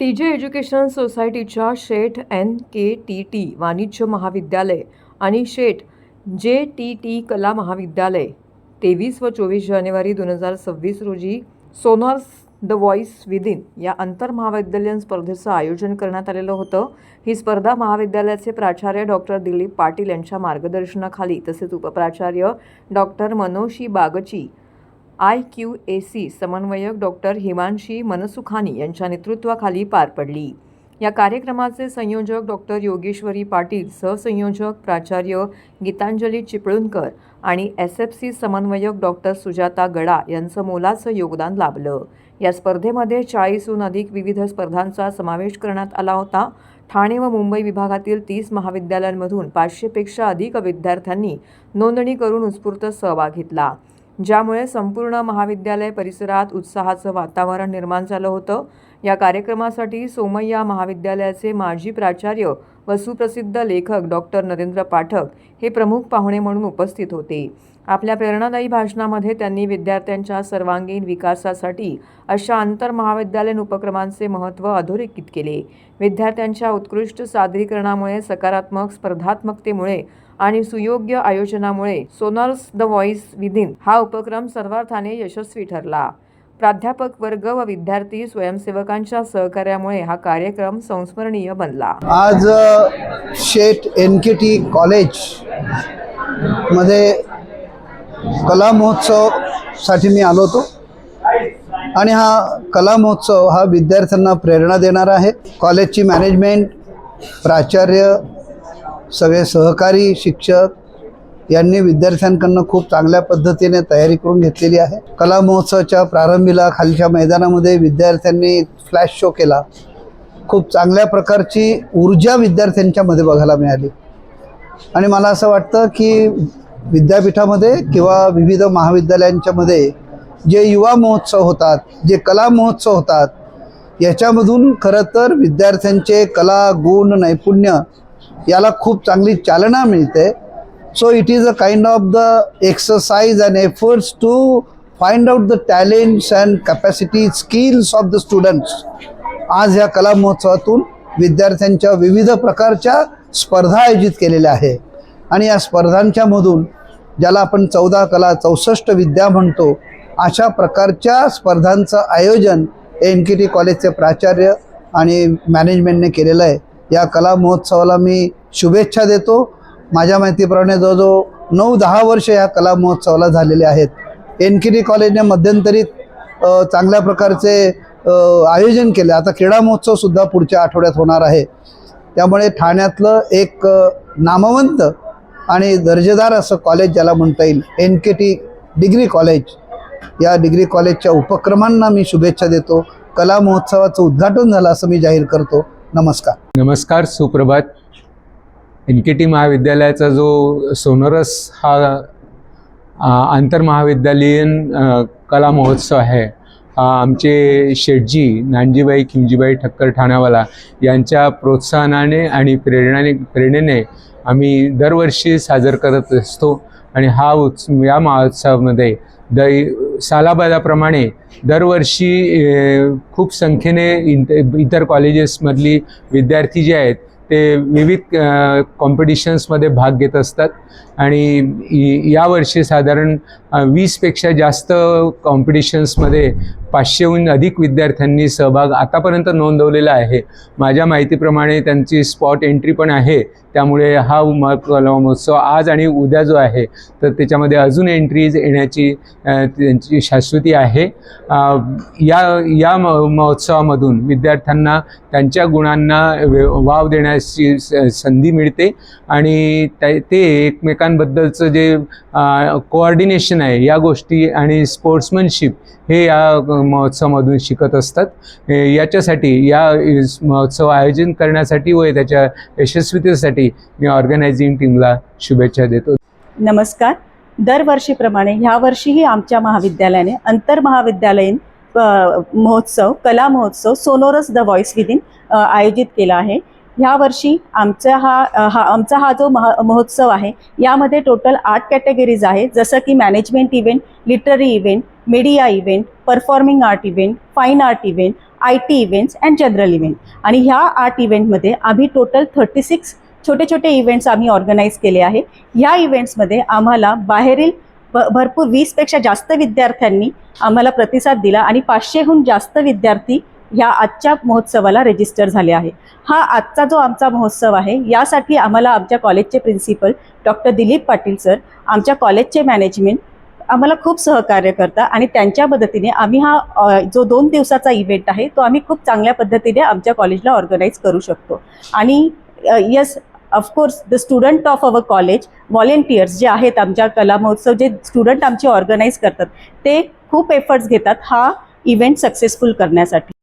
T J education सोसायटीच्या Sheth N K T T वाणिज्य महाविद्यालय आणि शेठ जे टी टी कला महाविद्यालय. तेवीस व चोवीस जानेवारी दोन हजार सव्वीस रोजी सोनार्स द व्हॉइस विदिन या आंतरमहाविद्यालयीन स्पर्धेचं आयोजन करण्यात आलेलं होतं. ही स्पर्धा महाविद्यालयाचे प्राचार्य डॉक्टर दिलीप पाटील यांच्या मार्गदर्शनाखाली तसेच उपप्राचार्य doctor Manoshi Bagchi I Q A C समन्वयक डॉक्टर हिमांशी मनसुखानी यांच्या नेतृत्वाखाली पार पडली. या कार्यक्रमाचे संयोजक डॉक्टर योगेश्वरी पाटील सहसंयोजक प्राचार्य गीतांजली चिपळूणकर आणि एस एफ सी समन्वयक डॉक्टर सुजाता गडा यांचं मोलाचं योगदान लाभलं. या स्पर्धेमध्ये चाळीसहून अधिक विविध स्पर्धांचा समावेश करण्यात आला होता. ठाणे व मुंबई विभागातील तीस महाविद्यालयांमधून पाचशेपेक्षा अधिक विद्यार्थ्यांनी नोंदणी करून उत्स्फूर्त सहभाग घेतला. ज्यामुळे संपूर्ण महाविद्यालय परिसरात उत्साहाचं वातावरण निर्माण झालं होतं. या कार्यक्रमासाठी सोमय्या महाविद्यालयाचे माजी प्राचार्य व सुप्रसिद्ध लेखक डॉक्टर नरेंद्र पाठक हे प्रमुख पाहुणे म्हणून उपस्थित होते. आपल्या प्रेरणादायी भाषणामध्ये त्यांनी विद्यार्थ्यांच्या सर्वांगीण विकासासाठी अशा आंतरमहाविद्यालयीन उपक्रमांचे महत्त्व अधोरेखित केले. विद्यार्थ्यांच्या उत्कृष्ट सादरीकरणामुळे सकारात्मक स्पर्धात्मकतेमुळे आणि सुयोग्य आयोजनामुळे सोनर्स द व्हॉइस विदिन हा उपक्रम सर्वार्थाने यशस्वी ठरला. प्राध्यापक वर्ग व विद्यार्थी स्वयंसेवकांच्या सहकार्यामुळे हा कार्यक्रम संस्मरणीय बनला. आज शेठ एन के टी कॉलेजमध्ये कला महोत्सवसाठी मी आलो होतो. आणि हा कला महोत्सव हा विद्यार्थ्यांना प्रेरणा देणारा आहे. कॉलेजची मॅनेजमेंट प्राचार्य सगळे सहकारी शिक्षक यांनी विद्यार्थ्यांकडनं खूप चांगल्या पद्धतीने तयारी करून घेतलेली आहे. कला महोत्सवाच्या प्रारंभीला खालच्या मैदानामध्ये विद्यार्थ्यांनी फ्लॅश शो केला. खूप चांगल्या प्रकारची ऊर्जा विद्यार्थ्यांच्यामध्ये बघायला मिळाली. आणि मला असं वाटतं की विद्यापीठामध्ये किंवा विविध महाविद्यालयांच्यामध्ये जे युवा महोत्सव होतात जे कला महोत्सव होतात याच्यामधून खरं तर विद्यार्थ्यांचे कला गुण नैपुण्य याला खूप चांगली चालना मिळते. So it is a kind of the exercise and efforts to find out the talents and capacity skills of the students आज या कला महोत्सवातून विद्यार्थ्यांच्या विविध प्रकारच्या स्पर्धा आयोजित केलेल्या आहे. आणि या स्पर्धांच्या मधून ज्याला आपण चौदा कला चौसष्ट विद्या म्हणतो अशा प्रकारच्या स्पर्धांचं आयोजन एन के टी कॉलेजचे प्राचार्य आणि मॅनेजमेंटने केलेलं आहे. या कला महोत्सवाला मी शुभेच्छा देतो. माझ्या माहितीप्रमाणे जवळजवळ नऊ दहा वर्ष या कला महोत्सवाला झालेले आहेत. एन के टी कॉलेजने मध्यंतरीत चांगल्या प्रकारचे आयोजन केले. आता क्रीडा महोत्सवसुद्धा पुढच्या आठवड्यात होणार आहे. त्यामुळे ठाण्यातलं एक नामवंत आणि दर्जेदार असं कॉलेज ज्याला म्हणता येईल N K T degree college. या डिग्री कॉलेजच्या उपक्रमांना मी शुभेच्छा देतो. कला महोत्सवाचं उद्घाटन झालं असं मी जाहीर करतो. नमस्कार. नमस्कार सुप्रभात. एन के टी महाविद्यालयाचा जो सोनरस हा आंतरमहाविद्यालयीन कला महोत्सव आहे हा आमचे शेटजी नानजीबाई खिमजीबाई ठक्कर ठाणावाला यांच्या प्रोत्साहनाने आणि प्रेरणाने प्रेरणेने आम्ही दरवर्षी साजर करत असतो. आणि हा उत्स या महोत्सवामध्ये दै सालाबादाप्रमाणे दरवर्षी खूप संख्येने इंत इतर कॉलेजेसमधली विद्यार्थी जे आहेत ते विविध कॉम्पिटिशन्समध्ये भाग घेत असतात. आणि यावर्षी साधारण वीसपेक्षा जास्त कॉम्पिटिशन्समध्ये पाचशेहून अधिक विद्यार्थ्यांनी सहभाग आतापर्यंत नोंदवलेला आहे. माझ्या माहितीप्रमाणे त्यांची स्पॉट एंट्री पण आहे. त्यामुळे हा म कला महोत्सव आज आणि उद्या जो आहे तर त्याच्यामध्ये अजून एंट्रीज येण्याची त्यांची शाश्वती आहे. या या म महोत्सवामधून विद्यार्थ्यांना त्यांच्या गुणांना वाव देण्याची स- संधी मिळते. आणि ते एकमेकांबद्दलचं जे कोऑर्डिनेशन आहे या गोष्टी आणि स्पोर्ट्समनशिप हे या महोत्सवामधून शिकत असतात. याच्यासाठी या महोत्सव आयोजन करण्यासाठी व त्याच्या यशस्वीतेसाठी मी ऑर्गनायझिंग टीमला शुभेच्छा देतो. नमस्कार. दरवर्षीप्रमाणे ह्या वर्षीही आमच्या महाविद्यालयाने आंतरमहाविद्यालयीन महाविद्यालयीन महोत्सव कला महोत्सव सोनोरस द व्हॉइस विदिन आयोजित केला आहे. ह्या वर्षी आमचा हा हा आमचा हा जो महा महोत्सव आहे यामध्ये टोटल आठ कॅटेगरीज आहेत. जसं की management event literary event media event performing art event fine art event I T events and general event आणि ह्या आर्ट इव्हेंटमध्ये आम्ही टोटल थर्टी सिक्स छोटे छोटे इव्हेंट्स आम्ही ऑर्गनाईज केले आहे. ह्या इव्हेंट्समध्ये आम्हाला बाहेरील भ भरपूर वीसपेक्षा जास्त विद्यार्थ्यांनी आम्हाला प्रतिसाद दिला आणि पाचशेहून जास्त विद्यार्थी ह्या आजच्या महोत्सवाला रजिस्टर झाले आहे. हा आजचा जो आमचा महोत्सव आहे यासाठी आम्हाला आमच्या कॉलेजचे principal doctor Dilip Patil sir आमच्या कॉलेजचे मॅनेजमेंट आम्हाला खूप सहकार्य करतात आणि त्यांच्या मदतीने आम्ही हा जो दोन दिवसाचा इव्हेंट आहे तो आम्ही खूप चांगल्या पद्धतीने आमच्या कॉलेजला ऑर्गनाईज करू शकतो. आणि yes of course the student of our college volunteers जे आहेत आमच्या कला महोत्सव जे स्टुडंट आमचे ऑर्गनाईज करतात ते खूप एफर्ट्स घेतात हा इव्हेंट सक्सेसफुल करण्यासाठी.